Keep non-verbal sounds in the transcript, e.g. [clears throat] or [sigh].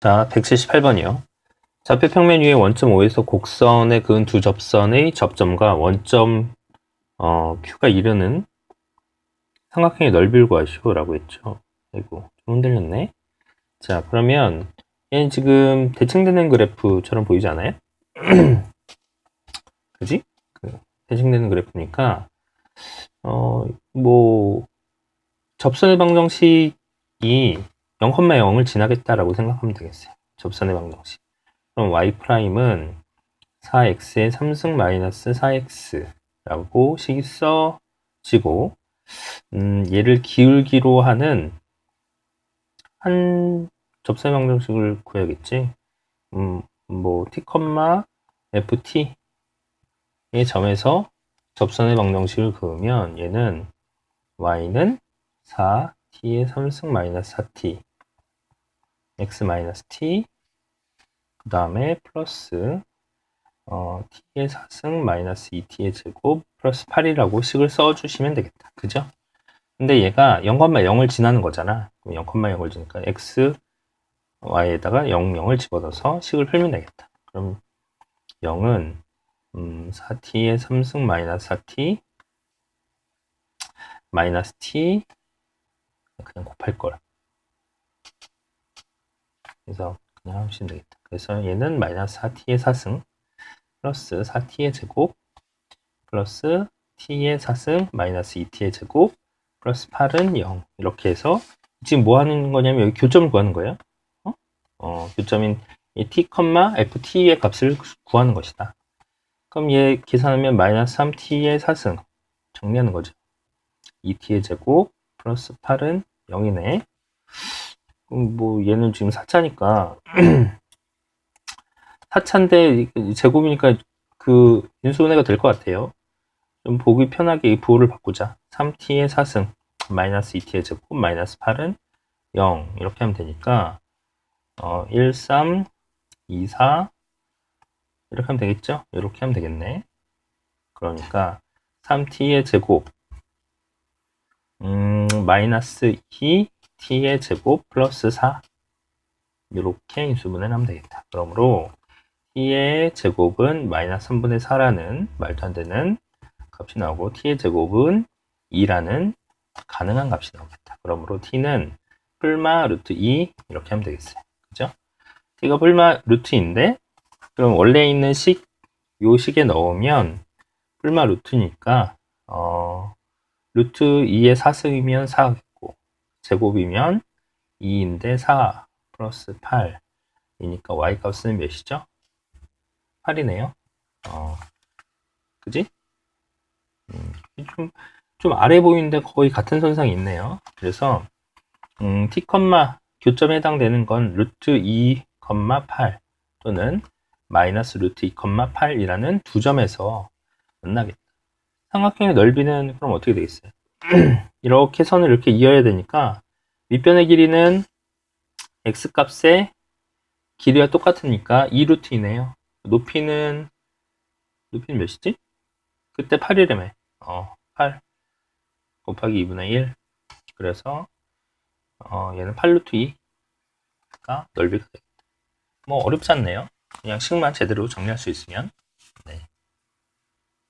자, 178번이요. 좌표 평면 위에 원점 O에서 곡선에 그은 두 접선의 접점과 원점 어, Q가 이르는 삼각형의 넓이를 구하시오 라고 했죠. 아이고, 좀 흔들렸네. 자, 그러면 얘는 지금 대칭되는 그래프처럼 보이지 않아요? [clears throat] 그지? 그 대칭되는 그래프니까 어, 뭐 접선의 방정식이 0,0을 지나겠다라고 생각하면 되겠어요. 접선의 방정식. 그럼 y'은 4x의 3승 마이너스 4x라고 식이 써지고 음, 얘를 기울기로 하는 한 접선의 방정식을 구해야겠지. 음, 뭐 t, ft의 점에서 접선의 방정식을 그으면 얘는 y는 4t의 3승 마이너스 4t x 마이너스 t 그 다음에 플러스 어, t의 4승 마이너스 2t의 제곱 플러스 8이라고 식을 써주시면 되겠다. 그죠? 근데 얘가 0,0을 지나는 거잖아. 0,0을 지니까 x, y에다가 0, 0을 집어넣어서 식을 풀면 되겠다. 그럼 0은 음, 4t의 3승 마이너스 4t 마이너스 t 그냥 곱할 걸. 그래서 그냥 하시면 되겠다. 그래서 얘는 마이너스 4t의 4승 플러스 4t의 제곱 플러스 t의 4승 마이너스 2t의 제곱 플러스 8은 0 이렇게 해서 지금 뭐 하는 거냐면 여기 교점을 구하는 거예요. 어? 어, 교점인 이 t, ft의 값을 구하는 것이다. 그럼 얘 계산하면 마이너스 3t의 4승 정리하는 거죠. 2t의 제곱 플러스 8은 0이네. 그럼 뭐 얘는 지금 4차니까 4차인데 제곱이니까 그 인수분해가 될 것 같아요. 좀 보기 편하게 이 부호를 바꾸자. 3t의 4승 마이너스 2t의 제곱 마이너스 8은 0 이렇게 하면 되니까 어, 1, 3, 2, 4 이렇게 하면 되겠죠? 이렇게 하면 되겠네. 그러니까 3t의 제곱 음, 마이너스 2t의 제곱 플러스 4 이렇게 인수분해를 하면 되겠다. 그러므로 t의 제곱은 마이너스 3분의 4라는 말도 안 되는 값이 나오고 t의 제곱은 2라는 가능한 값이 나오겠다. 그러므로 t는 풀마 루트 2 이렇게 하면 되겠어요. 그죠? t가 풀마 루트인데 그럼 원래 있는 식, 요 식에 넣으면 풀마 루트니까 어, 루트 2의 4승이면 4겠고 제곱이면 2인데 4 플러스 8이니까 y 값은 몇이죠? 8이네요. 어, 그지? 음, 좀, 좀 아래 보이는데 거의 같은 선상이 있네요. 그래서 음, t, 교점에 해당되는 건 루트 2, 8 또는 마이너스 루트 2,8이라는 두 점에서 만나겠다. 삼각형의 넓이는 그럼 어떻게 되겠어요? [clears throat] 이렇게 선을 이렇게 이어야 되니까 밑변의 길이는 x값의 길이와 똑같으니까 2루트이네요. 높이는 높이는 몇이지? 그때 8이라며. 어, 8 곱하기 2분의 1. 그래서 어, 얘는 8루트 2가 넓이가 되겠다. 뭐 어렵지 않네요. 그냥 식만 제대로 정리할 수 있으면